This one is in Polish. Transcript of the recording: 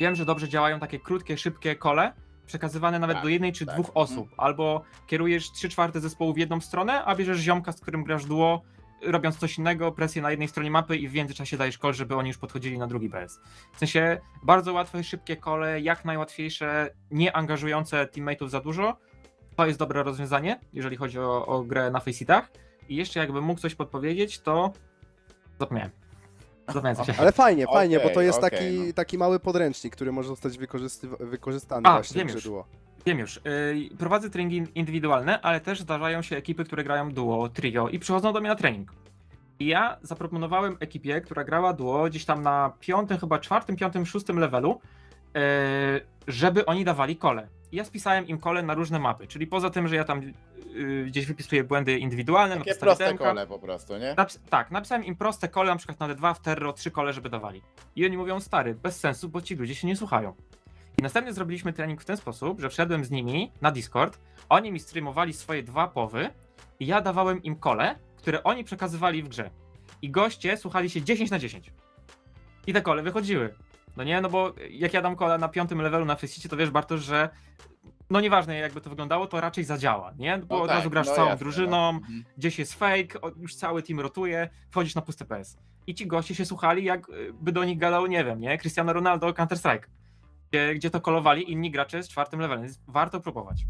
Wiem, że dobrze działają takie krótkie, szybkie kole, przekazywane nawet Tak, do jednej czy tak. dwóch osób. Albo kierujesz 3 czwarte zespołu w jedną stronę, a bierzesz ziomka, z którym grasz duo, robiąc coś innego, presję na jednej stronie mapy i w międzyczasie dajesz kol, żeby oni już podchodzili na drugi BS. W sensie bardzo łatwe, szybkie kole, jak najłatwiejsze, nie angażujące teammateów za dużo. To jest dobre rozwiązanie, jeżeli chodzi o, o grę na faceitach. I jeszcze jakbym mógł coś podpowiedzieć, to zapomniałem. Się. Ale fajnie, fajnie, bo to jest okej, taki, no. taki mały podręcznik, który może zostać wykorzysty- wykorzystany A, właśnie wiem w już. duo. Wiem już. Yy, prowadzę treningi indywidualne, ale też zdarzają się ekipy, które grają duo, trio i przychodzą do mnie na trening. I ja zaproponowałem ekipie, która grała duo gdzieś tam na piątym, chyba czwartym, piątym, szóstym levelu, yy, żeby oni dawali kole. Ja spisałem im kole na różne mapy, czyli poza tym, że ja tam yy, gdzieś wypisuję błędy indywidualne, na Takie podstawie proste DMK, kole po prostu, nie? Napis- tak, napisałem im proste kole, na przykład na D2, w Terro, trzy kole, żeby dawali. I oni mówią, stary, bez sensu, bo ci ludzie się nie słuchają. I następnie zrobiliśmy trening w ten sposób, że wszedłem z nimi na Discord, oni mi streamowali swoje dwa powy i ja dawałem im kole, które oni przekazywali w grze. I goście słuchali się 10 na 10. I te kole wychodziły. No nie, no bo jak ja dam kola na piątym levelu na Faceicie, to wiesz Bartosz, że no nieważne jakby to wyglądało, to raczej zadziała, nie? Bo No od tak, razu grasz no całą jasne, drużyną, no. Mhm. gdzieś jest fake, już cały team rotuje, wchodzisz na pusty PS. I ci goście się słuchali, jak y, do nich gadał, nie wiem, nie? Cristiano Ronaldo, Counter-Strike. Gdzie, gdzie to kolowali inni gracze z czwartym levelem, więc warto próbować.